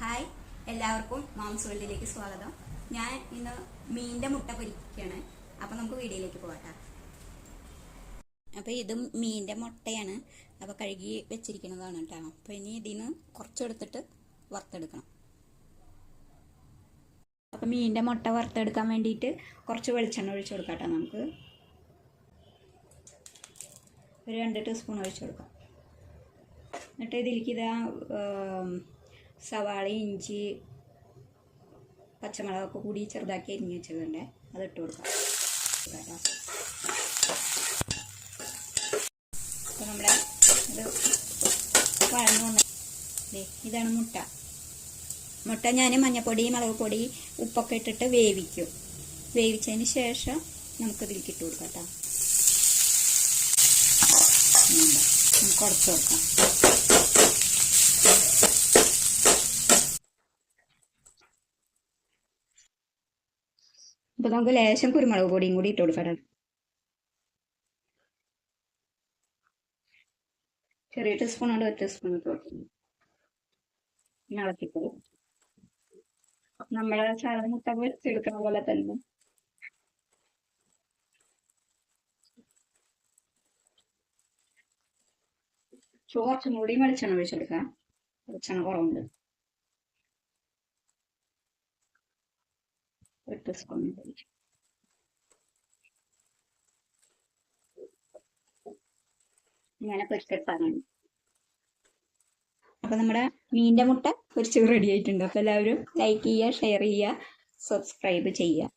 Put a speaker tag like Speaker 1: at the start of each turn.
Speaker 1: Hi എല്ലാവർക്കും mom's വേൾഡിലേക്ക് സ്വാഗതം. ഞാൻ ഇന്ന് മീനിന്റെ മുട്ട പൊരിക്കുകയാണ്. അപ്പൊ നമുക്ക് വീഡിയോയിലേക്ക് പോകട്ടെ അപ്പൊ ഇതും മീനിന്റെ മുട്ടയാണ്. അപ്പൊ കഴുകി വെച്ചിരിക്കുന്നതാണ് കേട്ടോ അപ്പൊ ഇനി ഇതിന് കുറച്ചെടുത്തിട്ട് വറുത്തെടുക്കണം. അപ്പൊ മീനിന്റെ മുട്ട വറുത്തെടുക്കാൻ വേണ്ടിയിട്ട് കുറച്ച് വെളിച്ചെണ്ണ ഒഴിച്ചു കൊടുക്കാം നമുക്ക്. ഒരു രണ്ട് ടീസ്പൂൺ ഒഴിച്ചു കൊടുക്കാം. എന്നിട്ട് ഇതിലേക്ക് ഇതാ സവാള ഇഞ്ചി പച്ചമുളകൊക്കെ കൂടി ചെറുതാക്കി അരിഞ്ഞ് വെച്ചതുണ്ട്. അത് ഇട്ട് കൊടുക്കാം. അപ്പോൾ നമ്മുടെ ഇത് വഴന്നു വന്ന് ഇതാണ് മുട്ട. മുട്ട ഞാൻ മഞ്ഞപ്പൊടി മുളക് പൊടി ഉപ്പൊക്കെ ഇട്ടിട്ട് വേവിക്കും. വേവിച്ചതിന് ശേഷം നമുക്ക് ഇതിലേക്ക് ഇട്ട് കൊടുക്കാം കേട്ടോ. നമുക്ക് ഉടച്ചു കൊടുക്കാം. അപ്പൊ നമുക്ക് ലേശം കുരുമുളക് പൊടിയും കൂടി ഇട്ട് കൊടുക്കണം ചെറിയ ടീസ്പൂൺ ഉണ്ട് ഒരു ടീസ്പൂൺ ഇട്ട് കൊടുക്കുന്നു നമ്മളെ സാധാരണ മുട്ട പൊരിച്ചെടുക്കുന്ന പോലെ തന്നെ. ചോർച്ചും കൂടി വെളിച്ചെണ്ണ ഒഴിച്ചെടുക്കാം. വെളിച്ചെണ്ണ കുറവുണ്ട്. One. ഇങ്ങനെ പൊരിക്കെടുത്താനാണ് അപ്പൊ നമ്മുടെ മീന്റെ മുട്ട പൊരിച്ച് റെഡി ആയിട്ടുണ്ട് അപ്പൊ എല്ലാവരും ലൈക്ക് ചെയ്യുക ഷെയർ ചെയ്യുക സബ്സ്ക്രൈബ് ചെയ്യുക